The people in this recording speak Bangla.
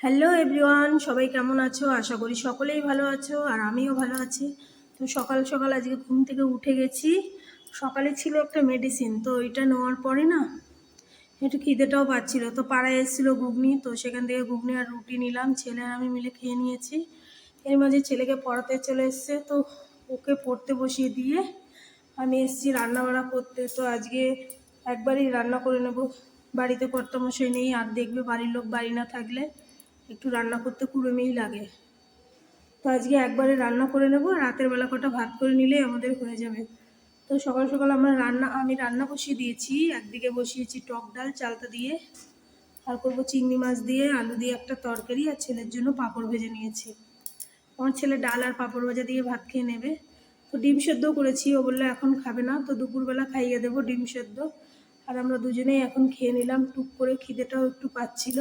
হ্যালো এভরিওয়ান সবাই কেমন আছো? আশা করি সকলেই ভালো আছো আর আমিও ভালো আছি। তো সকাল সকাল আজকে ঘুম থেকে উঠে গেছি। সকালে ছিল একটা মেডিসিন তো ওইটা নেওয়ার পরে না একটু খিদেটাও পাচ্ছিল। তো পাড়ায় এসেছিল ঘুগনি, তো সেখান থেকে ঘুগনি আর রুটি নিলাম, ছেলে আর আমি মিলে খেয়ে নিয়েছি। এর মাঝে ছেলেকে পড়াতে চলে এসছে, তো ওকে পড়তে বসিয়ে দিয়ে আমি এসেছি রান্নাবাড়া করতে। তো আজকে একবারই রান্না করে নেব। বাড়িতে কর্তামশাই নেই, আর দেখবে বাড়ির লোক বাড়ি না থাকলে। একটু রান্না করতে কুড়েমেই লাগে। তো আজকে একবারে রান্না করে নেব রাতের বেলা কটা ভাত করে নিলেই আমাদের হয়ে যাবে। তো সকাল সকাল আমরা রান্না, আমি রান্না বসিয়ে দিয়েছি। একদিকে বসিয়েছি টক ডাল, চালতা দিয়ে, আর করব চিংড়ি মাছ দিয়ে, আলু দিয়ে একটা তরকারি আর ছেলের জন্য পাঁপড় ভেজে নিয়েছি। আমার ছেলে ডাল আর পাঁপড় ভাজা দিয়ে ভাত খেয়ে নেবে। তো ডিম সেদ্ধও করেছি, ও বলল এখন খাবে না, তো দুপুরবেলা খাইয়ে দেবো ডিম সেদ্ধ। আর আমরা দুজনেই এখন খেয়ে নিলাম, টুক করে খিদেটাও একটু পাচ্ছিল।